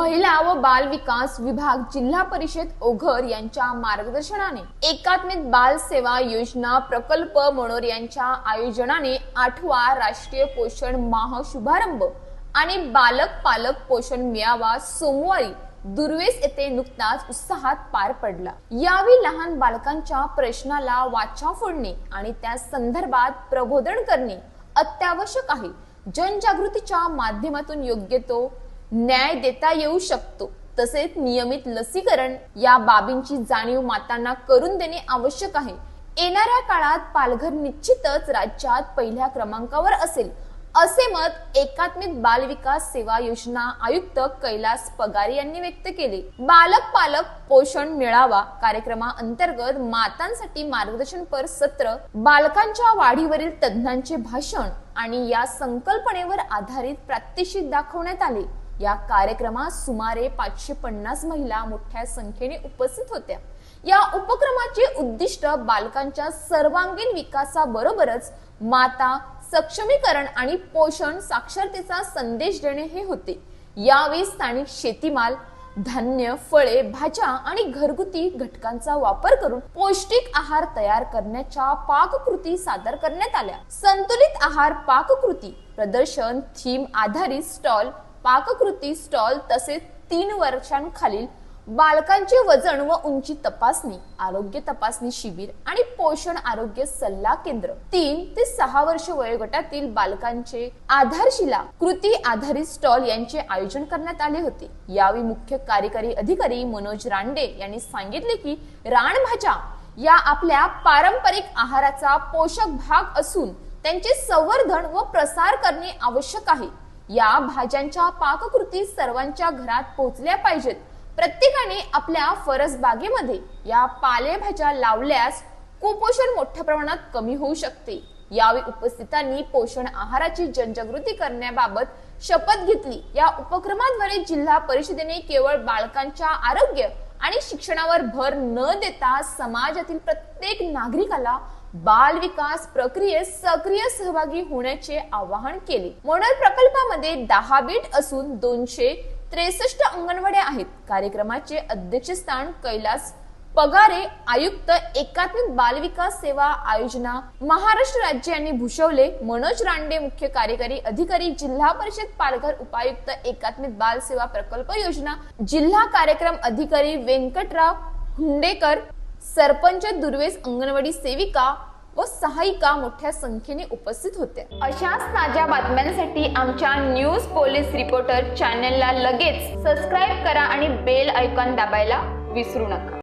महिला व बाल विकास विभाग जिल्हा परिषद ओघर यांच्या मार्गदर्शनाने एकात्मिक बाल सेवा योजना प्रकल्प मनोर यांच्या आयोजनाने आठवा राष्ट्रीय पोषण माह शुभारंभ आणि बालक पालक पोषण मेळावा सोमवारी दुर्वेस येथे नुकताच उत्साहात पार पडला. यावेळी लहान बालकांच्या प्रश्नाला वाचा फोडणे आणि त्या संदर्भात प्रबोधन करणे अत्यावश्यक आहे. जनजागृतीच्या माध्यमातून योग्य तो न्याय देता येऊ शकतो. तसेच नियमित लसीकरण या बाबींची जाणीव मातांना करून देणे आवश्यक आहे. येणाऱ्या काळात पालघर निश्चितच राज्यात पहिल्या क्रमांकावर असेल असे मत एकात्मिक बाल विकास सेवा योजना आयुक्त कैलास पगारे यांनी व्यक्त केले. बालक पालक पोषण मेळावा कार्यक्रमाअंतर्गत मातांसाठी मार्गदर्शनपर सत्र बालकांच्या वाढीवरील तज्ज्ञांचे भाषण आणि या संकल्पनेवर आधारित प्रात्यक्षिक दाखवण्यात आले. या कार्यक्रमात सुमारे पाचशे पन्नास महिला मोठ्या संख्येने उपस्थित होत्या. या उपक्रमाचे उद्दिष्ट बालकांच्या सर्वांगीण विकासाबरोबरच माता सक्षमीकरण आणि पोषण साक्षरतेचा संदेश देणे हे होते. यावेळी स्थानिक शेतीमाल धान्य फळे भाज्या आणि घरगुती घटकांचा वापर करून पौष्टिक आहार तयार करण्याच्या पाककृती सादर करण्यात आल्या. संतुलित आहार पाककृती प्रदर्शन थीम आधारित स्टॉल पाककृती स्टॉल तसेच तीन वर्षांखालील बालकांचे वजन व उंची तपासणी आरोग्य तपासणी शिबिर आणि पोषण आरोग्य सल्ला केंद्र. तीन ते सहा वर्ष वयोगटातील बालकांचे आधारशिला कृती आधारित स्टॉल यांचे आयोजन करण्यात आले होते. यावेळी मुख्य कार्यकारी अधिकारी मनोज रांडे यांनी सांगितले की रानभाज्या या आपल्या पारंपरिक आहाराचा पोषक भाग असून त्यांचे संवर्धन व प्रसार करणे आवश्यक आहे. या भाज्यांच्या पाककृती सर्वांच्या घरात पोहोचल्या पाहिजेत. प्रत्येकाने आपल्या फरस बागेमध्ये या पालेभाज्या लावल्यास कुपोषण मोठ्या प्रमाणात कमी होऊ शकते. यावेळी उपस्थितांनी पोषण आहाराची जनजागृती करण्याबाबत शपथ घेतली. या उपक्रमाद्वारे जिल्हा परिषदेने केवळ बालकांच्या आरोग्य आणि शिक्षणावर भर न देता समाजातील प्रत्येक नागरिकाला बाल विकास प्रक्रियेत सक्रिय सहभागी होण्याचे आवाहन केले. मोडल प्रकल्पामध्ये दहा बीट असून दोनशे त्रेसष्ट अंगणवाड्या आहेत. कार्यक्रमाचे अध्यक्षस्थान कैलास पगारे आयुक्त एकात्मिक बाल विकास सेवा आयोजना महाराष्ट्र राज्य यांनी भूषवले. मनोज रांडे मुख्य कार्यकारी अधिकारी जिल्हा परिषद पालघर उपायुक्त एकात्मिक बाल सेवा प्रकल्प योजना जिल्हा कार्यक्रम अधिकारी व्यंकटराव हुंडेकर सरपंच दुर्वेस अंगणवाडी सेविका व सहायिका मोठ्या संख्येने उपस्थित होत्या. अशाच ताज्या बातम्यांसाठी आमच्या न्यूज पोलीस रिपोर्टर चॅनलला लगेच सबस्क्राईब करा आणि बेल ऐकॉन दाबायला विसरू नका.